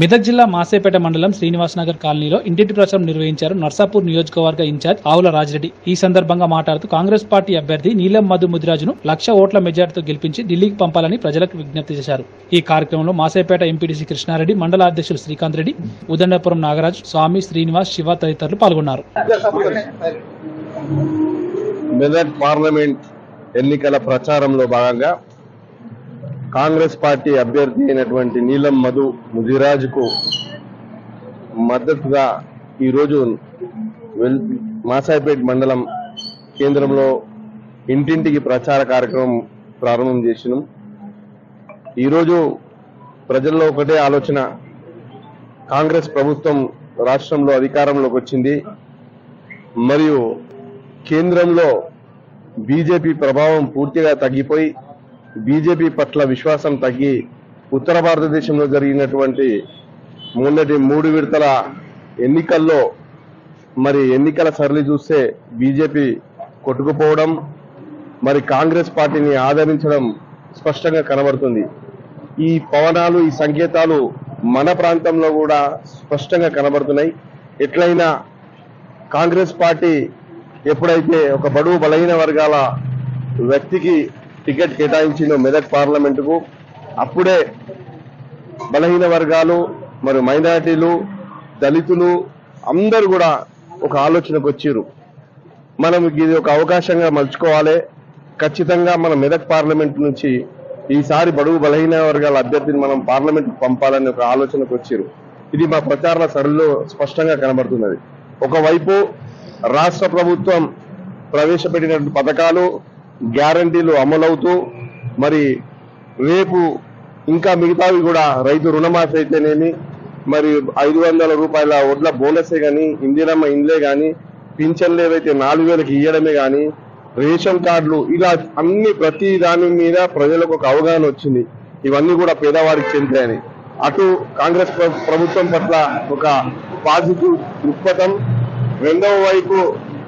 మెదక్ జిల్లా మాసేపేట మండలం శ్రీనివాసనగర్ కాలనీలో ఇంటింటి ప్రచారం నిర్వహించారు నర్సాపూర్ నియోజకవర్గ ఇన్ఛార్జ్ ఆవుల రాజిరెడ్డి. ఈ సందర్భంగా మాట్లాడుతూ కాంగ్రెస్ పార్టీ అభ్యర్థి నీలం మధు ముదిరాజును లక్ష ఓట్ల మెజార్టీతో గెలిపించి ఢిల్లీకి పంపాలని ప్రజలకు విజ్ఞప్తి చేశారు. ఈ కార్యక్రమంలో మాసేపేట ఎంపీటీసీ కృష్ణారెడ్డి మండల అధ్యక్షులు శ్రీకాంత్ రెడ్డి ఉదండపురం నాగరాజ్ స్వామి శ్రీనివాస్ శివ తదితరులు పాల్గొన్నారు. మెదక్ పార్లమెంట్ ఎన్నికల ప్రచారంలో భాగంగా కాంగ్రెస్ పార్టీ అభ్యర్థి అయినటువంటి నీలం మధు ముదిరాజుకు మద్దతుగా ఈరోజు వెల్ మాసాయిపేట్ మండలం కేంద్రంలో ఇంటింటికి ప్రచార కార్యక్రమం ప్రారంభం చేసినాం. ఈరోజు ప్రజల్లో ఒకటే ఆలోచన. కాంగ్రెస్ ప్రభుత్వం రాష్ట్రంలో అధికారంలోకి వచ్చింది. మరియు కేంద్రంలో బీజేపీ ప్రభావం పూర్తిగా తగ్గిపోయి బీజేపీ పట్ల విశ్వాసం తగ్గి ఉత్తర భారతదేశంలో జరిగినటువంటి మొన్నటి మూడు విడతల ఎన్నికల్లో మరి ఎన్నికల సరళి చూస్తే బీజేపీ కొట్టుకుపోవడం మరి కాంగ్రెస్ పార్టీని ఆదరించడం స్పష్టంగా కనబడుతుంది. ఈ పవనాలు ఈ సంకేతాలు మన ప్రాంతంలో కూడా స్పష్టంగా కనబడుతున్నాయి. ఎట్లయినా కాంగ్రెస్ పార్టీ ఎప్పుడైతే ఒక బడుగు బలహీన వర్గాల వ్యక్తికి టికెట్ కేటాయించిందో మెదక్ పార్లమెంటుకు. అప్పుడే బలహీన వర్గాలు మరి మైనారిటీలు దళితులు అందరూ కూడా ఒక ఆలోచనకు వచ్చారు మనం ఇది ఒక అవకాశంగా మలుచుకోవాలి. ఖచ్చితంగా మన మెదక్ పార్లమెంట్ నుంచి ఈసారి బడుగు బలహీన వర్గాల అభ్యర్థిని మనం పార్లమెంట్ పంపాలని ఒక ఆలోచనకు వచ్చారు ఇది మా ప్రచార సరళిలో స్పష్టంగా కనబడుతున్నది. ఒకవైపు రాష్ట్ర ప్రభుత్వం ప్రవేశపెట్టినటువంటి పథకాలు గ్యారంటీలు అమలవుతూ మరి రేపు ఇంకా మిగతావి కూడా రైతు రుణమాఫీ అయితేనేమి మరి ఐదు వందల రూపాయల వడ్ల బోనసే గాని ఇందిరమ్మ ఇండ్లే గాని పింఛన్లు ఏవైతే నాలుగు వేలకు ఇయ్యడమే గాని రేషన్ కార్డులు ఇలా అన్ని ప్రతి దాని మీద ప్రజలకు ఒక అవగాహన వచ్చింది. ఇవన్నీ కూడా పేదవారికి చెందాయని. అటు కాంగ్రెస్ ప్రభుత్వం పట్ల ఒక పాజిటివ్ దృక్పథం. రెండవ వైపు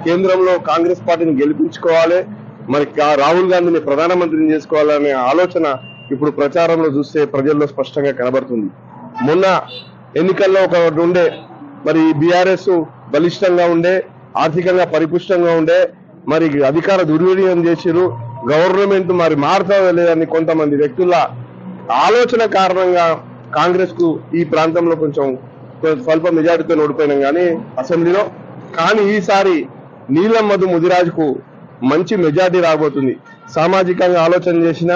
కేంద్రంలో కాంగ్రెస్ పార్టీని గెలిపించుకోవాలి. మరి రాహుల్ గాంధీని ప్రధానమంత్రిని చేసుకోవాలనే ఆలోచన ఇప్పుడు ప్రచారంలో చూస్తే ప్రజల్లో స్పష్టంగా కనబడుతుంది. మొన్న ఎన్నికల్లో ఒక ఉండే మరి బీఆర్ఎస్ బలిష్టంగా ఉండే ఆర్థికంగా పరిపుష్టంగా ఉండే మరి అధికార దుర్వినియోగం చేసిరు గవర్నమెంట్ మరి మారుతుందో లేదని కొంతమంది వ్యక్తుల ఆలోచన కారణంగా కాంగ్రెస్కు ఈ ప్రాంతంలో కొంచెం స్వల్ప మెజారిటీతో ఓడిపోయినాం కానీ అసెంబ్లీలో. కానీ ఈసారి నీలం మధు ముదిరాజుకు మంచి మెజార్టీ రాబోతుంది. సామాజికంగా ఆలోచన చేసిన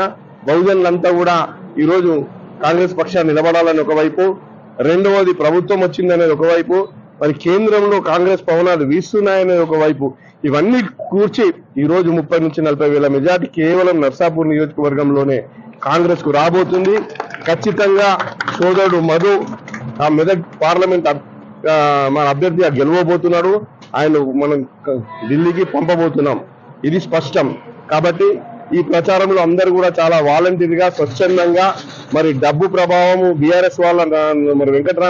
బహుజనులంతా కూడా ఈరోజు కాంగ్రెస్ పక్షాన్ని నిలబడాలని ఒకవైపు రెండవది ప్రభుత్వం వచ్చిందనేది ఒకవైపు మరి కేంద్రంలో కాంగ్రెస్ పవనాలు వీస్తున్నాయనేది ఒకవైపు ఇవన్నీ కూర్చి ఈ రోజు ముప్పై నుంచి నలభై వేల మెజార్టీ కేవలం నర్సాపూర్ నియోజకవర్గంలోనే కాంగ్రెస్కు రాబోతుంది. ఖచ్చితంగా సోదరుడు మధు ఆ మెదక్ పార్లమెంట్ మన అభ్యర్థిగా గెలవబోతున్నాడు. ఆయన మనం ఢిల్లీకి పంపబోతున్నాం. ఇది స్పష్టం. కాబట్టి ఈ ప్రచారంలో అందరూ కూడా చాలా వాలంటీర్గా స్వచ్ఛందంగా మరి డబ్బు ప్రభావము బీఆర్ఎస్ వాళ్ళ మరి వెంకటరామ